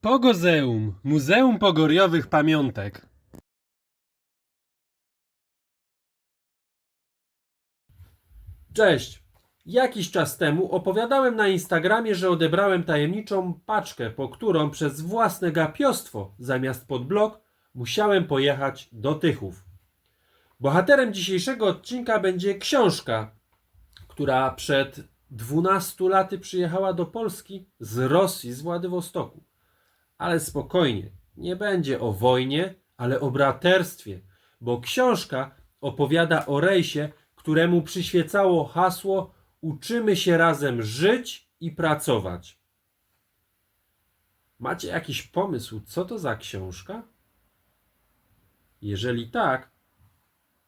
Pogozeum. Muzeum Pogoriowych Pamiątek. Cześć. Jakiś czas temu opowiadałem na Instagramie, że odebrałem tajemniczą paczkę, po którą przez własne gapiostwo zamiast pod blok musiałem pojechać do Tychów. Bohaterem dzisiejszego odcinka będzie książka, która przed 12 laty przyjechała do Polski z Rosji, z Władywostoku. Ale spokojnie, nie będzie o wojnie, ale o braterstwie, bo książka opowiada o rejsie, któremu przyświecało hasło Uczymy się razem żyć i pracować. Macie jakiś pomysł, co to za książka? Jeżeli tak,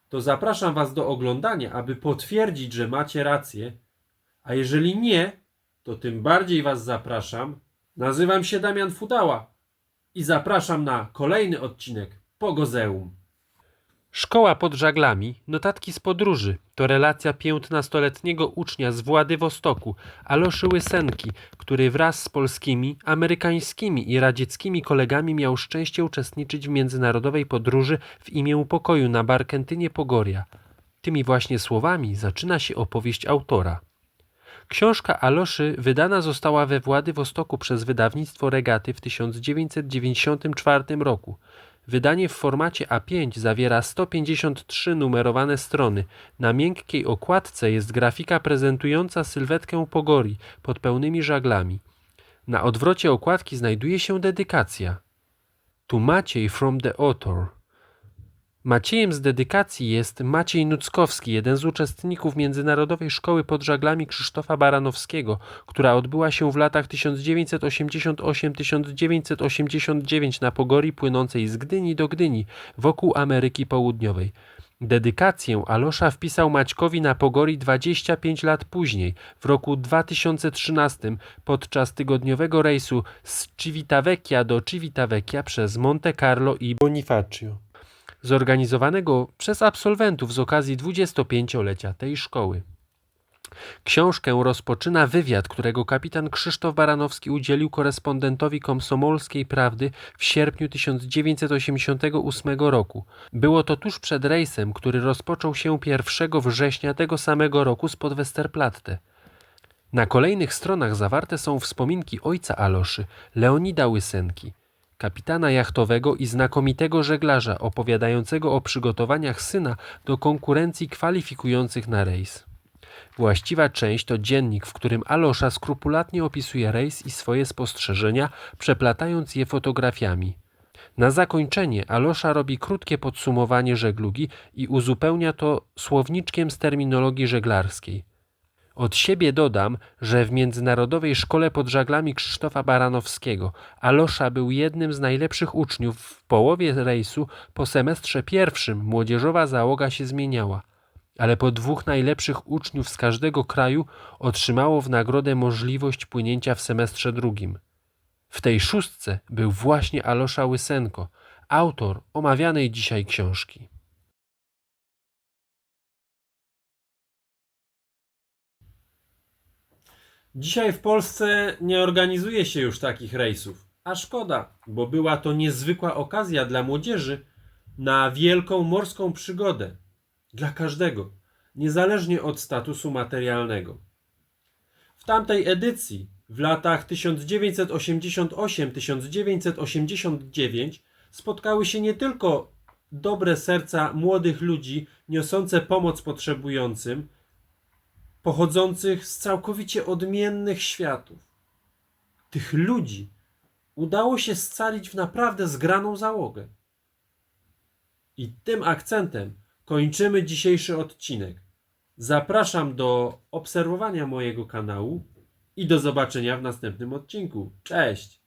to zapraszam Was do oglądania, aby potwierdzić, że macie rację. A jeżeli nie, to tym bardziej Was zapraszam. Nazywam się Damian Fudała i zapraszam na kolejny odcinek Pogozeum. Szkoła pod żaglami, notatki z podróży to relacja 15-letniego ucznia z Władywostoku, Aloszy Łysenki, który wraz z polskimi, amerykańskimi i radzieckimi kolegami miał szczęście uczestniczyć w międzynarodowej podróży w imię pokoju na Barkentynie Pogoria. Tymi właśnie słowami zaczyna się opowieść autora. Książka Aloszy wydana została we Władywostoku przez wydawnictwo Regaty w 1994 roku. Wydanie w formacie A5 zawiera 153 numerowane strony. Na miękkiej okładce jest grafika prezentująca sylwetkę Pogori pod pełnymi żaglami. Na odwrocie okładki znajduje się dedykacja. Tu Maciej from the author. Maciejem z dedykacji jest Maciej Nuckowski, jeden z uczestników Międzynarodowej Szkoły pod żaglami Krzysztofa Baranowskiego, która odbyła się w latach 1988-1989 na Pogori płynącej z Gdyni do Gdyni wokół Ameryki Południowej. Dedykację Alosza wpisał Maćkowi na Pogori 25 lat później, w roku 2013, podczas tygodniowego rejsu z Civitavecchia do Civitavecchia przez Monte Carlo i Bonifacio zorganizowanego przez absolwentów z okazji 25-lecia tej szkoły. Książkę rozpoczyna wywiad, którego kapitan Krzysztof Baranowski udzielił korespondentowi komsomolskiej prawdy w sierpniu 1988 roku. Było to tuż przed rejsem, który rozpoczął się 1 września tego samego roku spod Westerplatte. Na kolejnych stronach zawarte są wspominki ojca Aloszy, Leonida Łysenki, kapitana jachtowego i znakomitego żeglarza opowiadającego o przygotowaniach syna do konkurencji kwalifikujących na rejs. Właściwa część to dziennik, w którym Alosza skrupulatnie opisuje rejs i swoje spostrzeżenia, przeplatając je fotografiami. Na zakończenie Alosza robi krótkie podsumowanie żeglugi i uzupełnia to słowniczkiem z terminologii żeglarskiej. Od siebie dodam, że w Międzynarodowej Szkole pod żaglami Krzysztofa Baranowskiego Alosza był jednym z najlepszych uczniów. W połowie rejsu po semestrze pierwszym młodzieżowa załoga się zmieniała, ale po dwóch najlepszych uczniów z każdego kraju otrzymało w nagrodę możliwość płynięcia w semestrze drugim. W tej szóstce był właśnie Alosza Łysenko, autor omawianej dzisiaj książki. Dzisiaj w Polsce nie organizuje się już takich rejsów. A szkoda, bo była to niezwykła okazja dla młodzieży na wielką morską przygodę. Dla każdego, niezależnie od statusu materialnego. W tamtej edycji, w latach 1988-1989, spotkały się nie tylko dobre serca młodych ludzi niosące pomoc potrzebującym, pochodzących z całkowicie odmiennych światów. Tych ludzi udało się scalić w naprawdę zgraną załogę. I tym akcentem kończymy dzisiejszy odcinek. Zapraszam do obserwowania mojego kanału i do zobaczenia w następnym odcinku. Cześć!